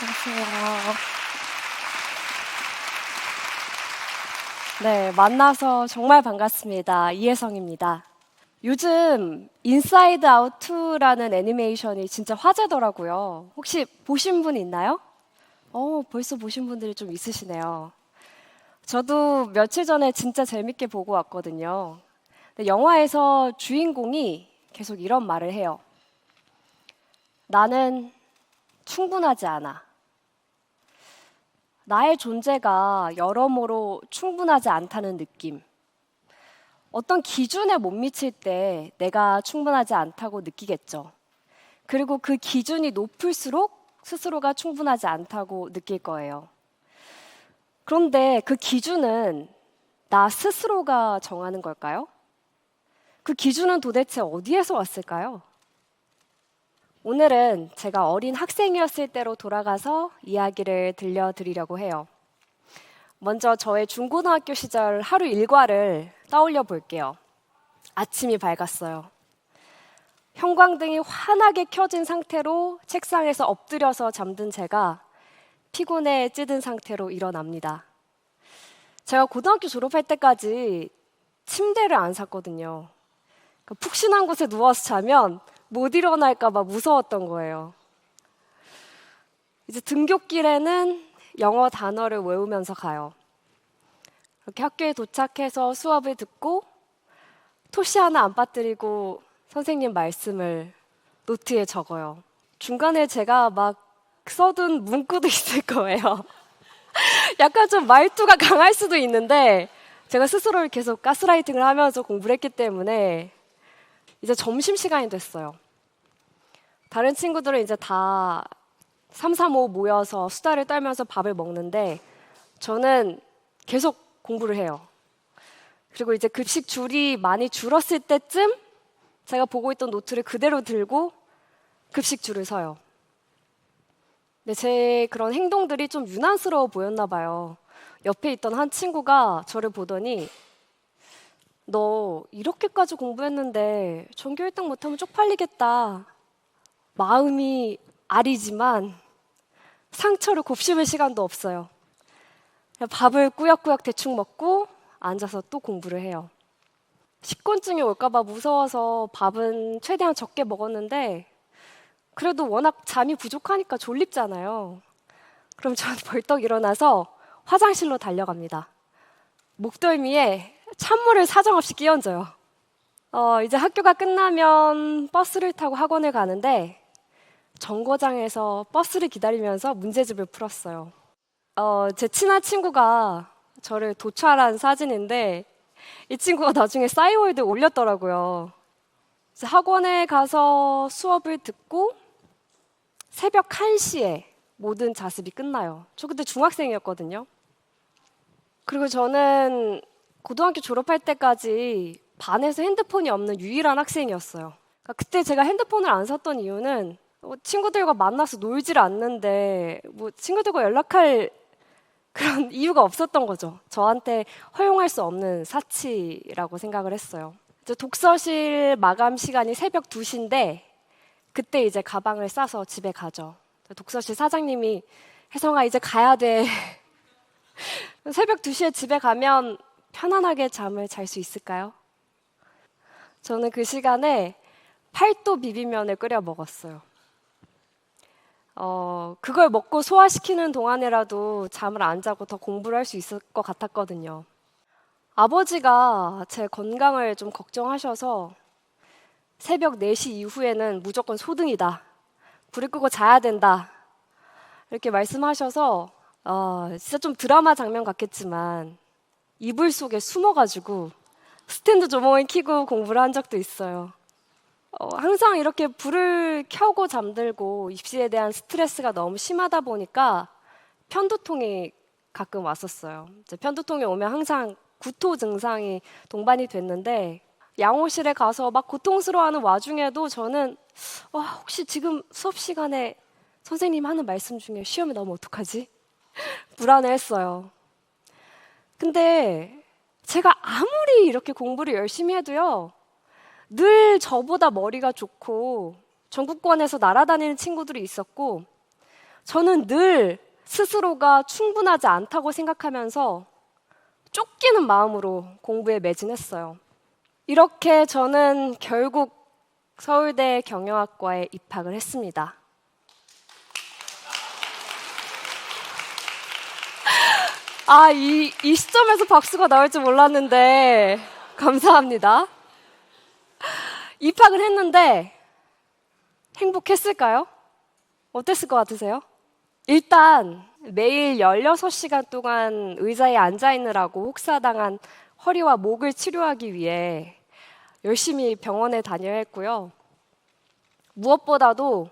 안녕하세요. 네, 만나서 정말 반갑습니다. 이혜성입니다. 요즘 인사이드 아웃 2라는 애니메이션이 진짜 화제더라고요. 혹시 보신 분 있나요? 어, 벌써 보신 분들이 좀 있으시네요. 저도 며칠 전에 진짜 재밌게 보고 왔거든요. 영화에서 주인공이 계속 이런 말을 해요. 나는 충분하지 않아. 나의 존재가 여러모로 충분하지 않다는 느낌. 어떤 기준에 못 미칠 때 내가 충분하지 않다고 느끼겠죠. 그리고 그 기준이 높을수록 스스로가 충분하지 않다고 느낄 거예요. 그런데 그 기준은 나 스스로가 정하는 걸까요? 그 기준은 도대체 어디에서 왔을까요? 오늘은 제가 어린 학생이었을 때로 돌아가서 이야기를 들려드리려고 해요. 먼저 저의 중고등학교 시절 하루 일과를 떠올려 볼게요. 아침이 밝았어요. 형광등이 환하게 켜진 상태로 책상에서 엎드려서 잠든 제가 피곤에 찌든 상태로 일어납니다. 제가 고등학교 졸업할 때까지 침대를 안 샀거든요. 그 푹신한 곳에 누워서 자면 못 일어날까봐 무서웠던 거예요. 이제 등굣길에는 영어 단어를 외우면서 가요. 이렇게 학교에 도착해서 수업을 듣고 토시 하나 안 빠뜨리고 선생님 말씀을 노트에 적어요. 중간에 제가 막 써둔 문구도 있을 거예요. 약간 좀 말투가 강할 수도 있는데 제가 스스로를 계속 가스라이팅을 하면서 공부를 했기 때문에 이제 점심 시간이 됐어요. 다른 친구들은 이제 다 3, 3, 5 모여서 수다를 떨면서 밥을 먹는데 저는 계속 공부를 해요. 그리고 이제 급식 줄이 많이 줄었을 때쯤 제가 보고 있던 노트를 그대로 들고 급식 줄을 서요. 근데 제 그런 행동들이 좀 유난스러워 보였나 봐요. 옆에 있던 한 친구가 저를 보더니 너 이렇게까지 공부했는데 전교 1등 못하면 쪽팔리겠다. 마음이 아리지만 상처를 곱씹을 시간도 없어요. 밥을 꾸역꾸역 대충 먹고 앉아서 또 공부를 해요. 식곤증이 올까봐 무서워서 밥은 최대한 적게 먹었는데 그래도 워낙 잠이 부족하니까 졸립잖아요. 그럼 저는 벌떡 일어나서 화장실로 달려갑니다. 목덜미에 찬물을 사정없이 끼얹어요. 어, 이제 학교가 끝나면 버스를 타고 학원을 가는데 정거장에서 버스를 기다리면서 문제집을 풀었어요. 어, 제 친한 친구가 저를 도찰한 사진인데 이 친구가 나중에 싸이월드 올렸더라고요. 학원에 가서 수업을 듣고 새벽 1시에 모든 자습이 끝나요. 저 그때 중학생이었거든요. 그리고 저는 고등학교 졸업할 때까지 반에서 핸드폰이 없는 유일한 학생이었어요. 그러니까 그때 제가 핸드폰을 안 샀던 이유는 뭐 친구들과 만나서 놀질 않는데 뭐 친구들과 연락할 그런 이유가 없었던 거죠. 저한테 허용할 수 없는 사치라고 생각을 했어요. 이제 독서실 마감 시간이 새벽 2시인데 그때 이제 가방을 싸서 집에 가죠. 독서실 사장님이 혜성아 이제 가야 돼. 새벽 2시에 집에 가면 편안하게 잠을 잘 수 있을까요? 저는 그 시간에 팔도 비빔면을 끓여 먹었어요. 어, 그걸 먹고 소화시키는 동안이라도 잠을 안 자고 더 공부를 할 수 있을 것 같았거든요. 아버지가 제 건강을 좀 걱정하셔서 새벽 4시 이후에는 무조건 소등이다. 불을 끄고 자야 된다. 이렇게 말씀하셔서 어, 진짜 좀 드라마 장면 같겠지만 이불 속에 숨어가지고 스탠드 조명을 켜고 공부를 한 적도 있어요. 어, 항상 이렇게 불을 켜고 잠들고 입시에 대한 스트레스가 너무 심하다 보니까 편두통이 가끔 왔었어요. 이제 편두통이 오면 항상 구토 증상이 동반이 됐는데 양호실에 가서 막 고통스러워하는 와중에도 저는 와, 혹시 지금 수업 시간에 선생님 하는 말씀 중에 시험에 나오면 어떡하지? 불안해했어요. 근데 제가 아무리 이렇게 공부를 열심히 해도요, 늘 저보다 머리가 좋고 전국권에서 날아다니는 친구들이 있었고 저는 늘 스스로가 충분하지 않다고 생각하면서 쫓기는 마음으로 공부에 매진했어요. 이렇게 저는 결국 서울대 경영학과에 입학을 했습니다. 아, 이, 이 시점에서 박수가 나올 줄 몰랐는데, 감사합니다. 입학을 했는데, 행복했을까요? 어땠을 것 같으세요? 일단, 매일 16시간 동안 의자에 앉아 있느라고 혹사당한 허리와 목을 치료하기 위해 열심히 병원에 다녀야 했고요. 무엇보다도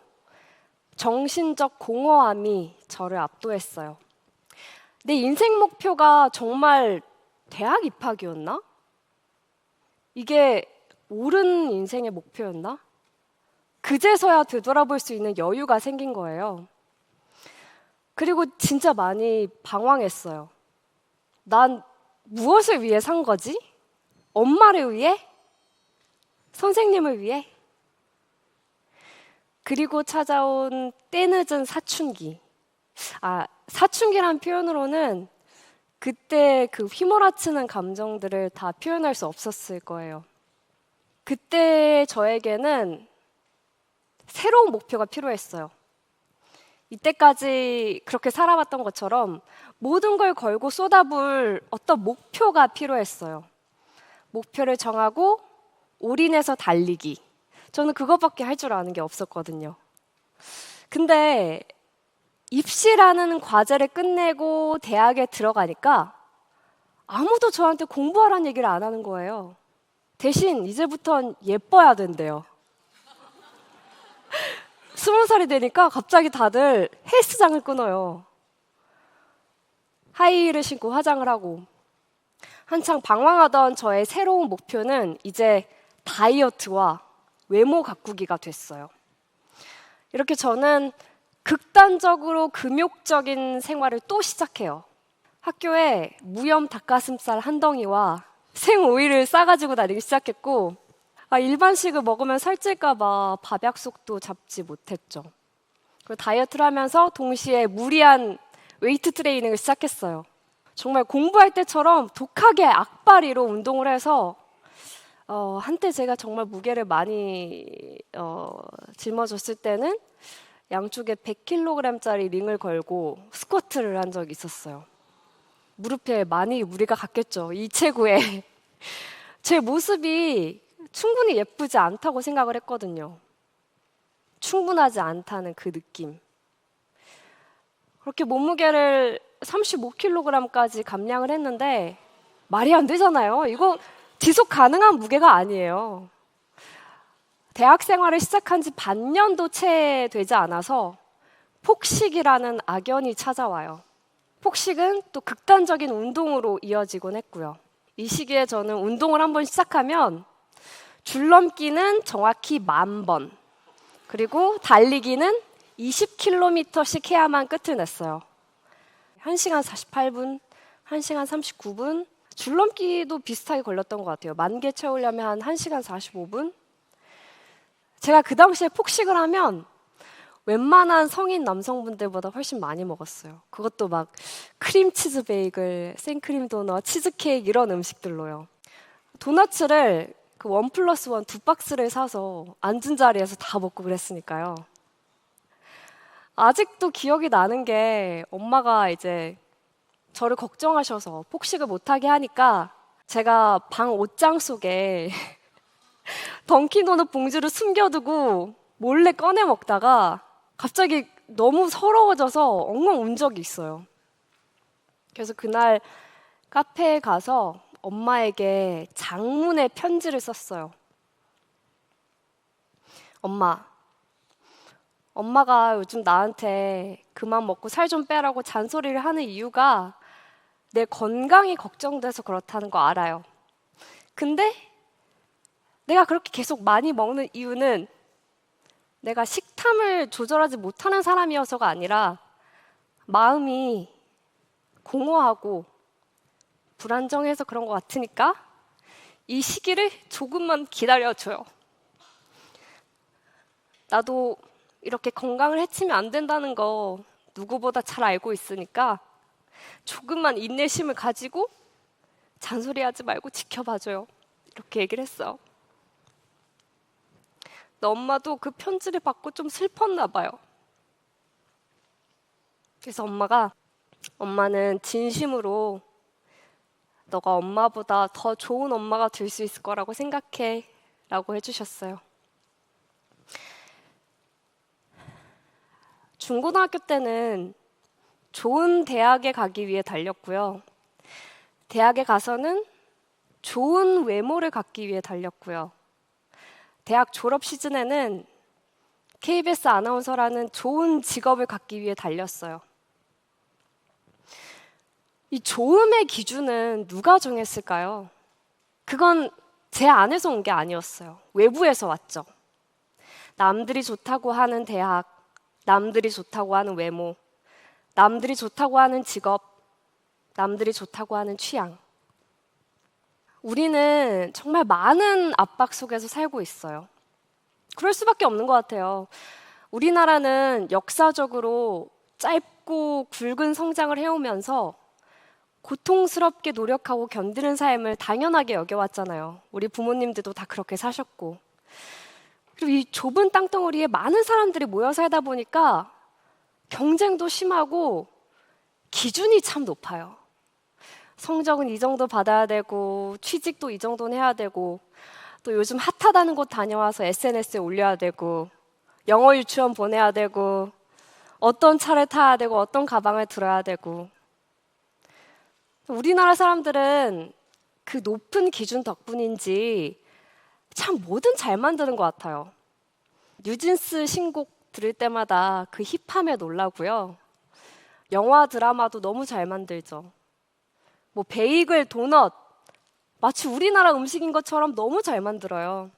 정신적 공허함이 저를 압도했어요. 내 인생 목표가 정말 대학 입학이었나? 이게 옳은 인생의 목표였나? 그제서야 되돌아볼 수 있는 여유가 생긴 거예요. 그리고 진짜 많이 방황했어요. 난 무엇을 위해 산 거지? 엄마를 위해? 선생님을 위해? 그리고 찾아온 때늦은 사춘기. 아, 사춘기란 표현으로는 그때 그 휘몰아치는 감정들을 다 표현할 수 없었을 거예요. 그때 저에게는 새로운 목표가 필요했어요. 이때까지 그렇게 살아왔던 것처럼 모든 걸 걸고 쏟아부을 어떤 목표가 필요했어요. 목표를 정하고 올인해서 달리기. 저는 그것밖에 할 줄 아는 게 없었거든요. 근데 입시라는 과제를 끝내고 대학에 들어가니까 아무도 저한테 공부하라는 얘기를 안 하는 거예요. 대신 이제부턴 예뻐야 된대요. 스무 살이 되니까 갑자기 다들 헬스장을 끊어요. 하이힐을 신고 화장을 하고 한창 방황하던 저의 새로운 목표는 이제 다이어트와 외모 가꾸기가 됐어요. 이렇게 저는 극단적으로 금욕적인 생활을 또 시작해요. 학교에 무염 닭가슴살 한 덩이와 생오이를 싸가지고 다니기 시작했고, 아, 일반식을 먹으면 살찔까봐 밥 약속도 잡지 못했죠. 그리고 다이어트를 하면서 동시에 무리한 웨이트 트레이닝을 시작했어요. 정말 공부할 때처럼 독하게 악바리로 운동을 해서 어, 한때 제가 정말 무게를 많이 어, 짊어졌을 때는 양쪽에 100kg짜리 링을 걸고 스쿼트를 한 적이 있었어요. 무릎에 많이 무리가 갔겠죠. 이 체구에. 제 모습이 충분히 예쁘지 않다고 생각을 했거든요. 충분하지 않다는 그 느낌. 그렇게 몸무게를 35kg까지 감량을 했는데 말이 안 되잖아요. 이거 지속 가능한 무게가 아니에요. 대학 생활을 시작한 지 반년도 채 되지 않아서 폭식이라는 악연이 찾아와요. 폭식은 또 극단적인 운동으로 이어지곤 했고요. 이 시기에 저는 운동을 한번 시작하면 줄넘기는 정확히 만 번, 그리고 달리기는 20km씩 해야만 끝을 냈어요. 1시간 48분, 1시간 39분, 줄넘기도 비슷하게 걸렸던 것 같아요. 만 개 채우려면 한 1시간 45분? 제가 그 당시에 폭식을 하면 웬만한 성인 남성분들보다 훨씬 많이 먹었어요. 그것도 막 크림치즈 베이글, 생크림 도넛, 치즈케이크 이런 음식들로요. 도넛을 그 원 플러스 원 두 박스를 사서 앉은 자리에서 다 먹고 그랬으니까요. 아직도 기억이 나는 게 엄마가 이제 저를 걱정하셔서 폭식을 못하게 하니까 제가 방 옷장 속에 던킨도넛 봉지를 숨겨두고 몰래 꺼내 먹다가 갑자기 너무 서러워져서 엉엉 운 적이 있어요. 그래서 그날 카페에 가서 엄마에게 장문의 편지를 썼어요. 엄마, 엄마가 요즘 나한테 그만 먹고 살 좀 빼라고 잔소리를 하는 이유가 내 건강이 걱정돼서 그렇다는 거 알아요. 근데 내가 그렇게 계속 많이 먹는 이유는 내가 식탐을 조절하지 못하는 사람이어서가 아니라 마음이 공허하고 불안정해서 그런 것 같으니까 이 시기를 조금만 기다려줘요. 나도 이렇게 건강을 해치면 안 된다는 거 누구보다 잘 알고 있으니까 조금만 인내심을 가지고 잔소리하지 말고 지켜봐줘요. 이렇게 얘기를 했어. 근데 엄마도 그 편지를 받고 좀 슬펐나 봐요. 그래서 엄마가 엄마는 진심으로 너가 엄마보다 더 좋은 엄마가 될 수 있을 거라고 생각해 라고 해주셨어요. 중고등학교 때는 좋은 대학에 가기 위해 달렸고요. 대학에 가서는 좋은 외모를 갖기 위해 달렸고요. 대학 졸업 시즌에는 KBS 아나운서라는 좋은 직업을 갖기 위해 달렸어요. 이 좋음의 기준은 누가 정했을까요? 그건 제 안에서 온 게 아니었어요. 외부에서 왔죠. 남들이 좋다고 하는 대학, 남들이 좋다고 하는 외모, 남들이 좋다고 하는 직업, 남들이 좋다고 하는 취향. 우리는 정말 많은 압박 속에서 살고 있어요. 그럴 수밖에 없는 것 같아요. 우리나라는 역사적으로 짧고 굵은 성장을 해오면서 고통스럽게 노력하고 견디는 삶을 당연하게 여겨왔잖아요. 우리 부모님들도 다 그렇게 사셨고. 그리고 이 좁은 땅덩어리에 많은 사람들이 모여 살다 보니까 경쟁도 심하고 기준이 참 높아요. 성적은 이 정도 받아야 되고, 취직도 이 정도는 해야 되고, 또 요즘 핫하다는 곳 다녀와서 SNS에 올려야 되고, 영어 유치원 보내야 되고, 어떤 차를 타야 되고, 어떤 가방을 들어야 되고. 우리나라 사람들은 그 높은 기준 덕분인지 참 뭐든 잘 만드는 것 같아요. 뉴진스 신곡 들을 때마다 그 힙함에 놀라고요. 영화 드라마도 너무 잘 만들죠. 뭐 베이글, 도넛 마치 우리나라 음식인 것처럼 너무 잘 만들어요.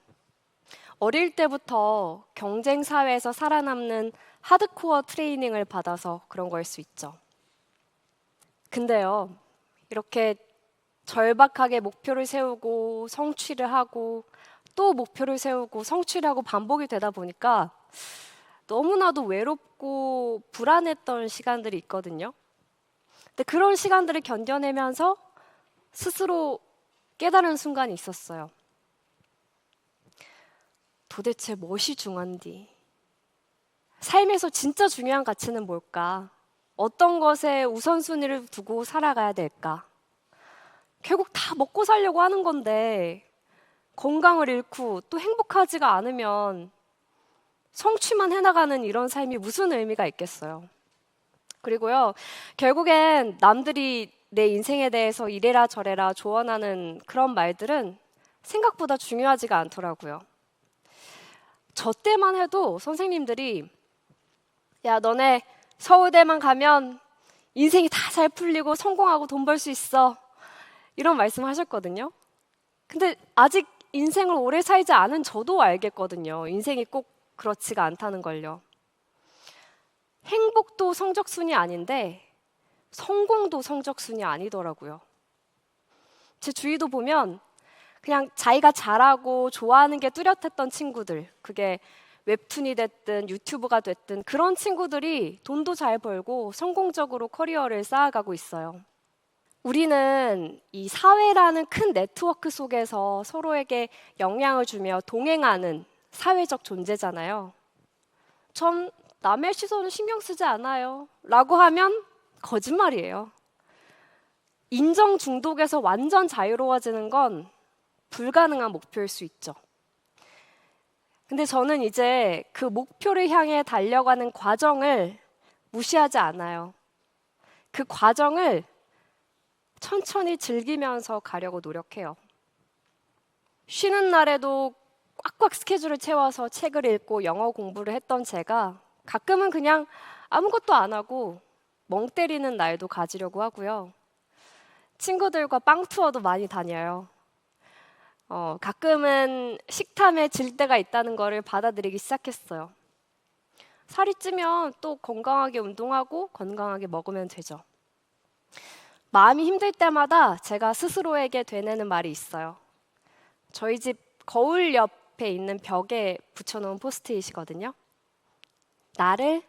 어릴 때부터 경쟁 사회에서 살아남는 하드코어 트레이닝을 받아서 그런 거일 수 있죠. 근데요, 이렇게 절박하게 목표를 세우고 성취를 하고 또 목표를 세우고 성취를 하고 반복이 되다 보니까 너무나도 외롭고 불안했던 시간들이 있거든요. 근데 그런 시간들을 견뎌내면서 스스로 깨달은 순간이 있었어요. 도대체 무엇이 중요한디? 삶에서 진짜 중요한 가치는 뭘까? 어떤 것에 우선순위를 두고 살아가야 될까? 결국 다 먹고 살려고 하는 건데 건강을 잃고 또 행복하지가 않으면 성취만 해나가는 이런 삶이 무슨 의미가 있겠어요. 그리고요, 결국엔 남들이 내 인생에 대해서 이래라 저래라 조언하는 그런 말들은 생각보다 중요하지가 않더라고요. 저 때만 해도 선생님들이 야, 너네 서울대만 가면 인생이 다 잘 풀리고 성공하고 돈 벌 수 있어. 이런 말씀 하셨거든요. 근데 아직 인생을 오래 살지 않은 저도 알겠거든요. 인생이 꼭 그렇지가 않다는 걸요. 행복도 성적순이 아닌데 성공도 성적순이 아니더라고요. 제 주위도 보면 그냥 자기가 잘하고 좋아하는 게 뚜렷했던 친구들, 그게 웹툰이 됐든 유튜브가 됐든 그런 친구들이 돈도 잘 벌고 성공적으로 커리어를 쌓아가고 있어요. 우리는 이 사회라는 큰 네트워크 속에서 서로에게 영향을 주며 동행하는 사회적 존재잖아요. 전 남의 시선을 신경 쓰지 않아요. 라고 하면 거짓말이에요. 인정 중독에서 완전 자유로워지는 건 불가능한 목표일 수 있죠. 근데 저는 이제 그 목표를 향해 달려가는 과정을 무시하지 않아요. 그 과정을 천천히 즐기면서 가려고 노력해요. 쉬는 날에도 꽉꽉 스케줄을 채워서 책을 읽고 영어 공부를 했던 제가 가끔은 그냥 아무것도 안 하고 멍 때리는 날도 가지려고 하고요. 친구들과 빵 투어도 많이 다녀요. 어, 가끔은 식탐에 질 때가 있다는 것을 받아들이기 시작했어요. 살이 찌면 또 건강하게 운동하고 건강하게 먹으면 되죠. 마음이 힘들 때마다 제가 스스로에게 되뇌는 말이 있어요. 저희 집 거울 옆에 있는 벽에 붙여놓은 포스트잇이거든요. 나를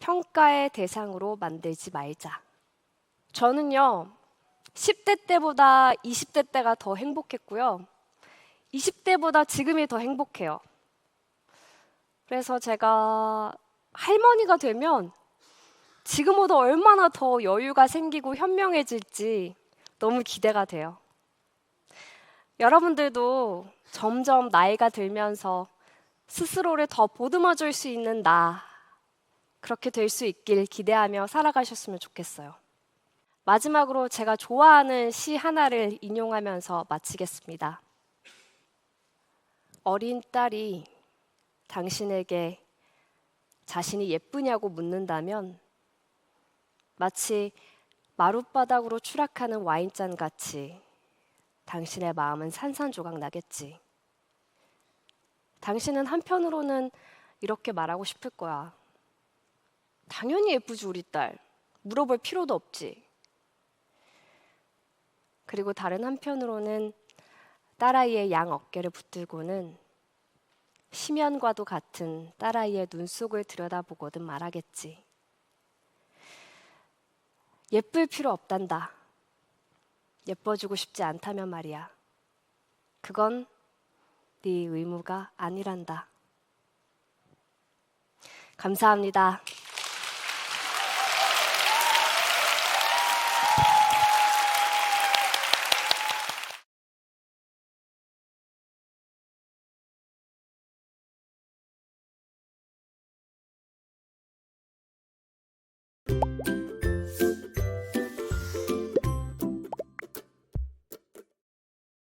평가의 대상으로 만들지 말자. 저는요, 10대 때보다 20대 때가 더 행복했고요. 20대보다 지금이 더 행복해요. 그래서 제가 할머니가 되면 지금보다 얼마나 더 여유가 생기고 현명해질지 너무 기대가 돼요. 여러분들도 점점 나이가 들면서 스스로를 더 보듬어 줄 수 있는 나, 그렇게 될 수 있길 기대하며 살아가셨으면 좋겠어요. 마지막으로 제가 좋아하는 시 하나를 인용하면서 마치겠습니다. 어린 딸이 당신에게 자신이 예쁘냐고 묻는다면 마치 마룻바닥으로 추락하는 와인잔 같이 당신의 마음은 산산조각 나겠지. 당신은 한편으로는 이렇게 말하고 싶을 거야. 당연히 예쁘지, 우리 딸. 물어볼 필요도 없지. 그리고 다른 한편으로는 딸아이의 양 어깨를 붙들고는 심연과도 같은 딸아이의 눈 속을 들여다보거든 말하겠지. 예쁠 필요 없단다. 예뻐지고 싶지 않다면 말이야. 그건 네 의무가 아니란다. 감사합니다.